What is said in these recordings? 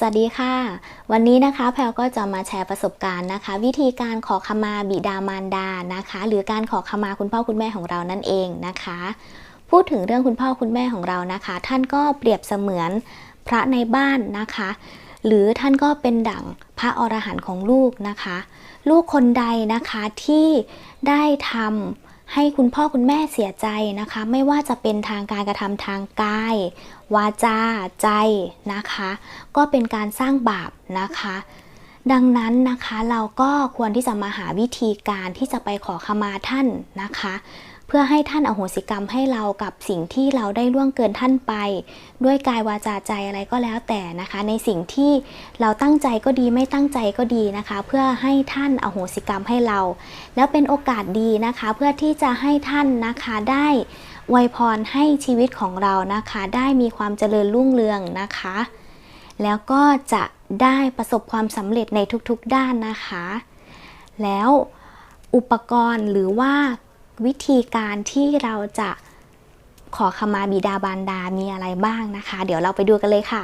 สวัสดีค่ะ วันนี้นะคะแพลก็จะมาแชร์ประสบการณ์นะคะ วิธีการขอขมาบิดามารดานะคะ หรือการขอขมาคุณพ่อคุณแม่ของเรานั่นเองนะคะ พูดถึงเรื่องคุณพ่อคุณแม่ของเรานะคะ ท่านก็เปรียบเสมือนพระในบ้านนะคะ หรือท่านก็เป็นดั่งพระอรหันต์ของลูกนะคะ ลูกคนใดนะคะที่ได้ทำ ให้คุณพ่อคุณแม่เสียใจนะคะ ไม่ว่าจะเป็นทางการกระทำทางกาย วาจา ใจนะคะ ก็เป็นการสร้างบาปนะคะ ดังนั้นนะคะเราก็ควรที่จะมาหาวิธีการที่จะไปขอขมาท่านนะคะ เพื่อให้ท่านอโหสิกรรมให้เรากับสิ่งที่เราได้ล่วงเกินท่านไป ด้วยกายวาจาใจอะไรก็แล้วแต่นะคะ ในสิ่งที่เราตั้งใจก็ดีไม่ตั้งใจก็ดีนะคะ เพื่อให้ท่านอโหสิกรรมให้เรา แล้วเป็นโอกาสดีนะคะ เพื่อที่จะให้ท่านนะคะได้อวยพรให้ชีวิตของเรานะคะ ได้มีความเจริญรุ่งเรืองนะคะ แล้วก็จะได้ประสบความสำเร็จในทุกๆด้านนะคะ แล้วอุปกรณ์หรือว่า วิธีการที่เราจะขอขมาบิดาบารดา มีอะไรบ้างนะคะ เดี๋ยวเราไปดูกันเลยค่ะ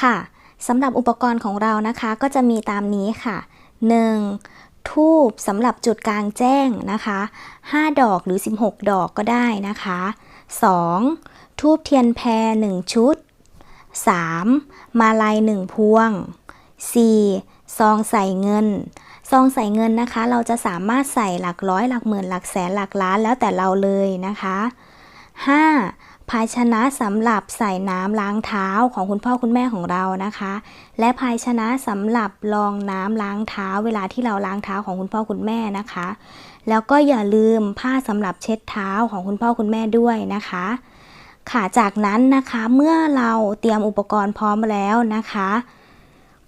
ค่ะสำหรับอุปกรณ์ของเรานะคะก็จะมีตามนี้ค่ะ 1. ทูบสำหรับจุดกลางแจ้งนะคะ 5 ดอกหรือ 16 ดอกก็ได้นะคะ 2. ทูบเทียนแพร 1 ชุด 3. มาลัย 1 พวง 4. ซองใส่เงิน ซองใส่เงินนะคะ เราจะสามารถใส่หลักร้อยหลักหมื่นหลักแสนหลักล้านแล้วแต่เราเลยนะคะ 5. ภาชนะสำหรับใส่น้ำล้างเท้าของคุณพ่อคุณแม่ของเรานะคะ และภาชนะสำหรับรองน้ำล้างเท้า เวลาที่เราล้างเท้าของคุณพ่อคุณแม่นะคะ แล้วก็อย่าลืมผ้าสำหรับเช็ดเท้าของคุณพ่อคุณแม่ด้วยนะคะค่ะจากนั้นนะคะเมื่อเราเตรียมอุปกรณ์พร้อมแล้วนะคะ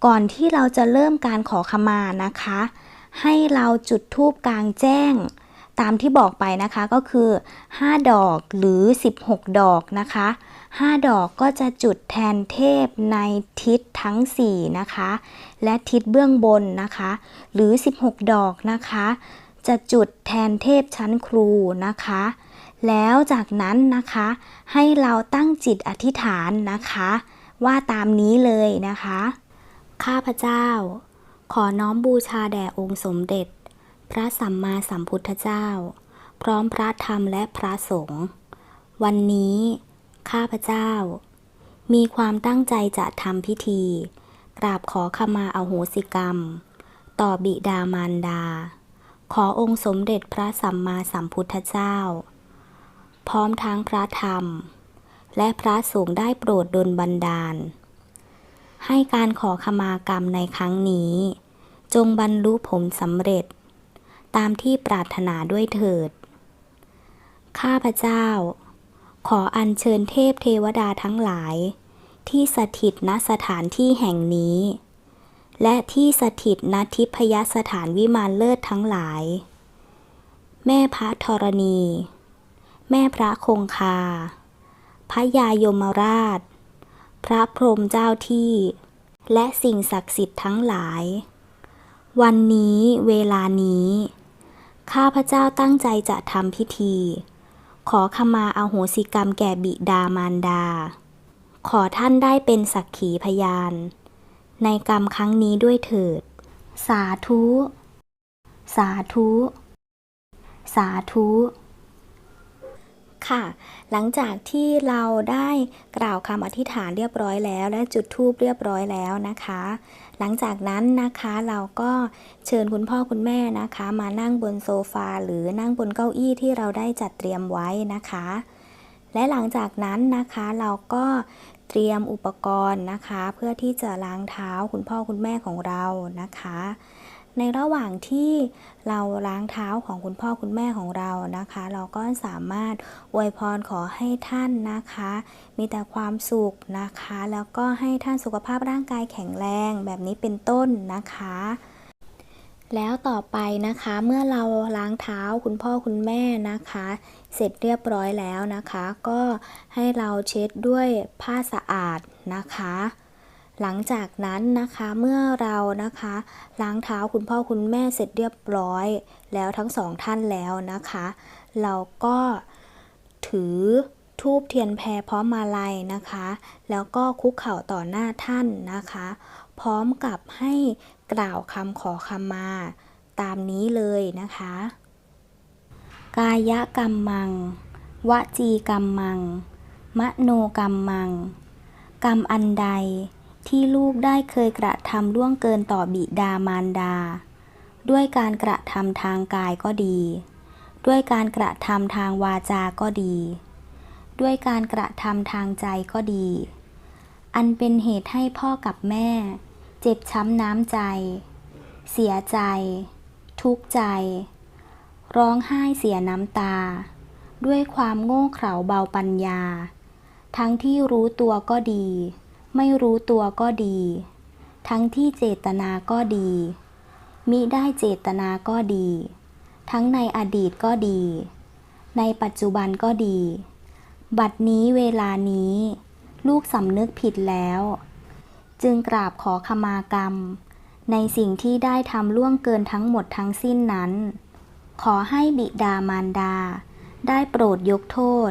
ก่อนที่เราจะเริ่มการขอขมานะคะ ให้เราจุดธูปกลางแจ้ง ตามที่บอกไปนะคะก็คือ 5 ดอกหรือ 16 ดอกนะคะ 5 ดอกก็จะจุดแทนเทพในทิศทั้ง 4 นะคะ และทิศเบื้องบนนะคะ หรือ 16 ดอกนะคะ จะจุดแทนเทพชั้นครูนะคะแล้วจากนั้นนะคะให้เราตั้งจิตอธิษฐานนะคะ ว่าตามนี้เลยนะคะ ข้าพเจ้า ขอน้อมบูชาแด่องค์สมเด็จ พระสัมมาสัมพุทธเจ้า พร้อมพระธรรมและพระสงฆ์วันนี้ ข้าพเจ้า มีความตั้งใจจะทำพิธี กราบขอขมาอโหสิกรรม ต่อบิดามารดา ขอองค์สมเด็จพระสัมมาสัมพุทธเจ้า พร้อมทั้งพระธรรม และพระสงฆ์ได้โปรดดลบันดาล ให้การขอขมากรรมในครั้งนี้ จงบรรลุผลสำเร็จ ตามที่ปรารถนาด้วยเถิด ข้าพเจ้า ขออัญเชิญเทพเทวดาทั้งหลาย ที่สถิตณสถานที่แห่งนี้ และที่สถิตณทิพยสถานวิมานเลิศทั้งหลาย แม่พระธรณี แม่พระคงคา พระยายมราช พระพรหมเจ้าที่ และสิ่งศักดิ์สิทธิ์ทั้งหลาย วันนี้เวลานี้ ข้าพเจ้าตั้งใจจะทำพิธี ขอขมาอาโหสิกรรมแก่บิดามารดา ขอท่านได้เป็นสักขีพยาน ในกรรมครั้งนี้ด้วยเถิด สาธุ สาธุ สาธุ ค่ะ หลังจากที่เราได้กล่าวคำอธิษฐานเรียบร้อยแล้ว และจุดธูปเรียบร้อยแล้วนะคะ หลังจากนั้นนะคะเราก็เชิญคุณพ่อคุณแม่นะคะ มานั่งบนโซฟาหรือนั่งบนเก้าอี้ที่เราได้จัดเตรียมไว้นะคะ และหลังจากนั้นนะคะเราก็เตรียมอุปกรณ์นะคะ เพื่อที่จะล้างเท้าคุณพ่อคุณแม่ของเรานะคะ ในระหว่างที่เราล้างเท้าของคุณพ่อคุณแม่ของเรานะคะ เราก็สามารถอวยพรขอให้ท่านนะคะ มีแต่ความสุขนะคะ แล้วก็ให้ท่านสุขภาพร่างกายแข็งแรงแบบนี้เป็นต้นนะคะแล้วต่อไปนะคะเมื่อเราล้างเท้าคุณพ่อคุณแม่นะคะ เสร็จเรียบร้อยแล้วนะคะ ก็ให้เราเช็ดด้วยผ้าสะอาดนะคะ หลังจากนั้นนะคะเมื่อเรานะคะล้างเท้าคุณพ่อคุณแม่เสร็จเรียบร้อย แล้วทั้งสองท่านแล้วนะคะ เราก็ถือทูบเทียนแพรพร้อมมาลัยนะคะ แล้วก็คุกเข่าต่อหน้าท่านนะคะ พร้อมกับให้กล่าวคำขอขมาตามนี้เลยนะคะ กายกรรมมัง วจีกรรมมัง มโนกรรมมัง กรรมอันใด ที่ลูกได้เคยกระทำล่วงเกินต่อบิดามารดา ด้วยการกระทำทางกายก็ดี ด้วยการกระทำทางวาจาก็ดี ด้วยการกระทำทางใจก็ดี อันเป็นเหตุให้พ่อกับแม่ เจ็บช้ำน้ำใจ เสียใจ ทุกข์ใจ ร้องไห้เสียน้ำตา ด้วยความโง่เขลาเบาปัญญา ทั้งที่รู้ตัวก็ดี ไม่รู้ตัวก็ดี ทั้งที่เจตนาก็ดี มิได้เจตนาก็ดี ทั้งในอดีตก็ดี ในปัจจุบันก็ดี บัดนี้เวลานี้ ลูกสำนึกผิดแล้ว จึงกราบขอขมากรรม ในสิ่งที่ได้ทำล่วงเกินทั้งหมดทั้งสิ้นนั้น ขอให้บิดามารดา ได้โปรดยกโทษ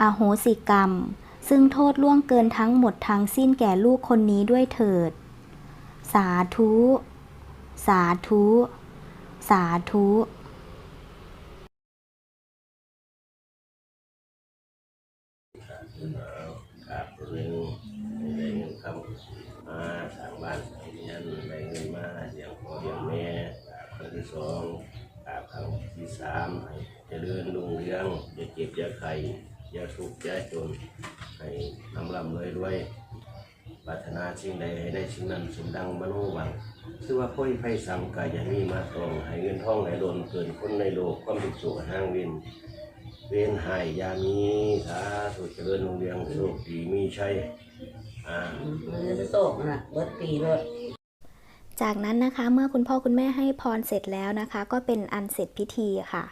อโหสิกรรม ซึ่งโทษล่วงเกินทั้งหมดทั้งสิ้นแก่ลูกคนนี้ด้วยเถิด สาธุ สาธุ สาธุครับหนึ่งได้เงินคำมาสร้างบ้านสร้างเรือนได้เงินมาเลี้ยงพ่อเลี้ยงแม่ครั้งที่สองครั้งที่สามให้เจริญรุ่งเจ็บอย่าไข้อย่าทุกข์อย่าจน ให้ทำร่ำรวยรวยปรารถนาสิ่งใดให้ได้สิ่งนั้นสมดังมโนหวังคือว่าพ่อยไฟสังกายอย่ามีมาตรงให้เงินทองไหลล้นเกินคนในโลกความสุขสุขห้างวิน เวียนหายยามีสาธุเจริญรุ่งเรืองโชคดีมีชัยอ่ามันจะโศกนะเบิดปีเลยจากนั้นนะคะเมื่อคุณพ่อคุณแม่ให้พรเสร็จแล้วนะคะ ก็เป็นอันเสร็จพิธีค่ะ